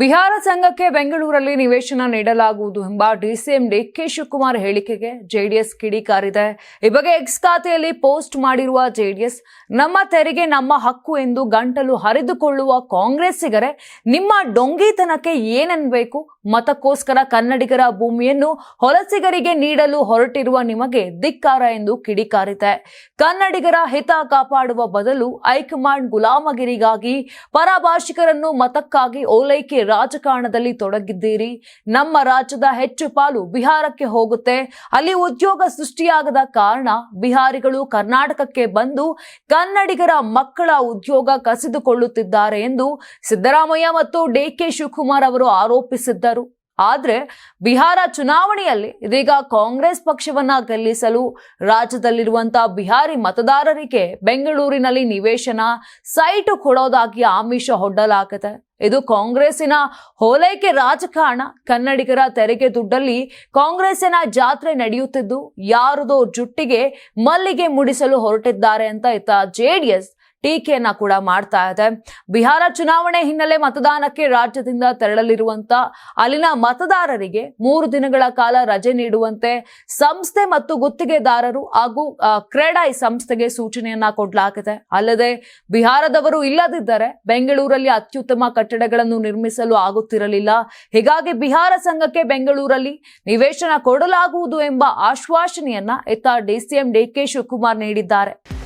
ಬಿಹಾರ ಸಂಘಕ್ಕೆ ಬೆಂಗಳೂರಲ್ಲಿ ನಿವೇಶನ ನೀಡಲಾಗುವುದು ಎಂಬ ಡಿಸಿಎಂ ಡಿಕೆ ಶಿವಕುಮಾರ್ ಹೇಳಿಕೆಗೆ ಜೆಡಿಎಸ್ ಕಿಡಿಕಾರಿದೆ ಈ ಬಗ್ಗೆ ಎಕ್ಸ್ ಖಾತೆಯಲ್ಲಿ ಪೋಸ್ಟ್ ಮಾಡಿರುವ ಜೆಡಿಎಸ್, ನಮ್ಮ ತೆರಿಗೆ ನಮ್ಮ ಹಕ್ಕು ಎಂದು ಗಂಟಲು ಹರಿದುಕೊಳ್ಳುವ ಕಾಂಗ್ರೆಸ್ಸಿಗರೇ, ನಿಮ್ಮ ಡೊಂಗಿತನಕ್ಕೆ ಏನನ್ಬೇಕು? ಮತಕ್ಕೋಸ್ಕರ ಕನ್ನಡಿಗರ ಭೂಮಿಯನ್ನು ಹೊಲಸಿಗರಿಗೆ ನೀಡಲು ಹೊರಟಿರುವ ನಿಮಗೆ ಧಿಕ್ಕಾರ ಎಂದು ಕಿಡಿಕಾರಿದೆ ಕನ್ನಡಿಗರ ಹಿತ ಕಾಪಾಡುವ ಬದಲು ಹೈಕಮಾಂಡ್ ಗುಲಾಮಗಿರಿಗಾಗಿ ಪರಭಾಷಿಕರನ್ನು ಮತಕ್ಕಾಗಿ ಓಲೈಕೆ ರಾಜಕಾರಣದಲ್ಲಿ ತೊಡಗಿದ್ದೀರಿ. ನಮ್ಮ ರಾಜ್ಯದ ಹೆಚ್ಚು ಪಾಲು ಬಿಹಾರಕ್ಕೆ ಹೋಗುತ್ತೆ. ಅಲ್ಲಿ ಉದ್ಯೋಗ ಸೃಷ್ಟಿಯಾಗದ ಕಾರಣ ಬಿಹಾರಿಗಳು ಕರ್ನಾಟಕಕ್ಕೆ ಬಂದು ಕನ್ನಡಿಗರ ಮಕ್ಕಳ ಉದ್ಯೋಗ ಕಸಿದುಕೊಳ್ಳುತ್ತಿದ್ದಾರೆ ಎಂದು ಸಿದ್ದರಾಮಯ್ಯ ಮತ್ತು ಡಿಕೆ ಶಿವಕುಮಾರ್ ಅವರು ಆರೋಪಿಸಿದ್ದರು. ಆದ್ರೆ ಬಿಹಾರ ಚುನಾವಣೆಯಲ್ಲಿ ಇದೀಗ ಕಾಂಗ್ರೆಸ್ ಪಕ್ಷವನ್ನ ಗೆಲ್ಲಿಸಲು ರಾಜ್ಯದಲ್ಲಿರುವಂತಹ ಬಿಹಾರಿ ಮತದಾರರಿಗೆ ಬೆಂಗಳೂರಿನಲ್ಲಿ ನಿವೇಶನ ಸೈಟು ಕೊಡೋದಾಗಿ ಆಮಿಷ ಹೊಡ್ಡಲಾಗುತ್ತೆ ಇದು ಕಾಂಗ್ರೆಸ್ಸಿನ ಹೋಲೈಕೆ ರಾಜಕಾರಣ. ಕನ್ನಡಿಗರ ತೆರಿಗೆ ದುಡ್ಡಲ್ಲಿ ಕಾಂಗ್ರೆಸ್ಸಿನ ಜಾತ್ರೆ ನಡೆಯುತ್ತಿದ್ದು, ಯಾರದೋ ಜುಟ್ಟಿಗೆ ಮಲ್ಲಿಗೆ ಮುಡಿಸಲು ಹೊರಟಿದ್ದಾರೆ ಅಂತ ಇತ್ತ ಜೆಡಿಎಸ್ ಟೀಕೆಯನ್ನ ಕೂಡ ಮಾಡ್ತಾ ಇದೆ. ಬಿಹಾರ ಚುನಾವಣೆ ಹಿನ್ನೆಲೆ ಮತದಾನಕ್ಕೆ ರಾಜ್ಯದಿಂದ ತೆರಳಲಿರುವಂತ ಅಲ್ಲಿನ ಮತದಾರರಿಗೆ ಮೂರು ದಿನಗಳ ಕಾಲ ರಜೆ ನೀಡುವಂತೆ ಸಂಸ್ಥೆ ಮತ್ತು ಗುತ್ತಿಗೆದಾರರು ಹಾಗೂ ಕ್ರೇಡಾ ಈ ಸಂಸ್ಥೆಗೆ ಸೂಚನೆಯನ್ನ ಕೊಡಲಾಗಿದೆ. ಅಲ್ಲದೆ ಬಿಹಾರದವರು ಇಲ್ಲದಿದ್ದರೆ ಬೆಂಗಳೂರಲ್ಲಿ ಅತ್ಯುತ್ತಮ ಕಟ್ಟಡಗಳನ್ನು ನಿರ್ಮಿಸಲು ಆಗುತ್ತಿರಲಿಲ್ಲ. ಹೀಗಾಗಿ ಬಿಹಾರ ಸಂಘಕ್ಕೆ ಬೆಂಗಳೂರಲ್ಲಿ ನಿವೇಶನ ಕೊಡಲಾಗುವುದು ಎಂಬ ಆಶ್ವಾಸನೆಯನ್ನ ಇತ್ತ ಡಿಸಿಎಂ ಡಿಕೆ ಶಿವಕುಮಾರ್ ನೀಡಿದ್ದಾರೆ.